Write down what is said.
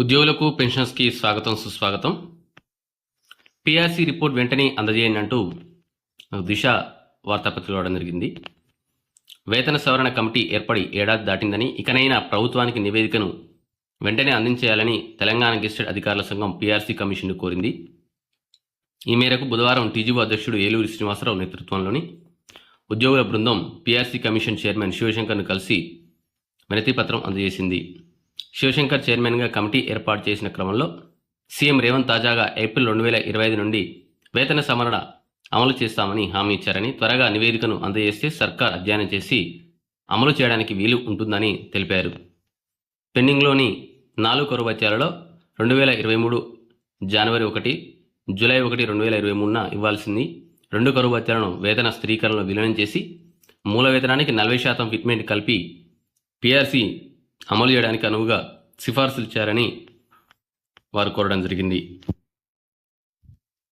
ఉద్యోగులకు పెన్షన్స్కి స్వాగతం సుస్వాగతం. పిఆర్సీ రిపోర్ట్ వెంటనే అందజేయండి అంటూ దిశ వార్తాపత్రిక రావడం జరిగింది. వేతన సవరణ కమిటీ ఏర్పడి ఏడాది దాటిందని ఇకనైనా ప్రభుత్వానికి నివేదికను వెంటనే అందించేయాలని తెలంగాణ గెస్టెడ్ అధికారుల సంఘం పిఆర్సీ కమిషన్ను కోరింది. ఈ మేరకు బుధవారం టీజీఓ అధ్యక్షుడు ఏలూరి శ్రీనివాసరావు నేతృత్వంలోని ఉద్యోగుల బృందం పిఆర్సీ కమిషన్ చైర్మన్ శివశంకర్ను కలిసి వినతిపత్రం అందజేసింది. శివశంకర్ చైర్మన్గా కమిటీ ఏర్పాటు చేసిన క్రమంలో సీఎం రేవంత్ తాజాగా ఏప్రిల్ రెండు వేల ఇరవై ఐదు నుండి వేతన సవరణ అమలు చేస్తామని హామీ ఇచ్చారని త్వరగా నివేదికను అందజేస్తే సర్కార్ అధ్యయనం చేసి అమలు చేయడానికి వీలు ఉంటుందని తెలిపారు. పెండింగ్లోని నాలుగు కరువత్యాలలో రెండు వేల ఇరవై మూడు జనవరి ఒకటి జూలై ఒకటి రెండు వేల ఇరవై మూడున ఇవ్వాల్సింది రెండు కరువత్యాలను వేతన స్థిరీకరణలో విలీనం చేసి మూల వేతనానికి నలభై శాతం ఫిట్మెంట్ కలిపి పిఆర్సీ అమలు చేయడానికి అనువుగా సిఫార్సులు ఇచ్చారని వారు కోరడం జరిగింది.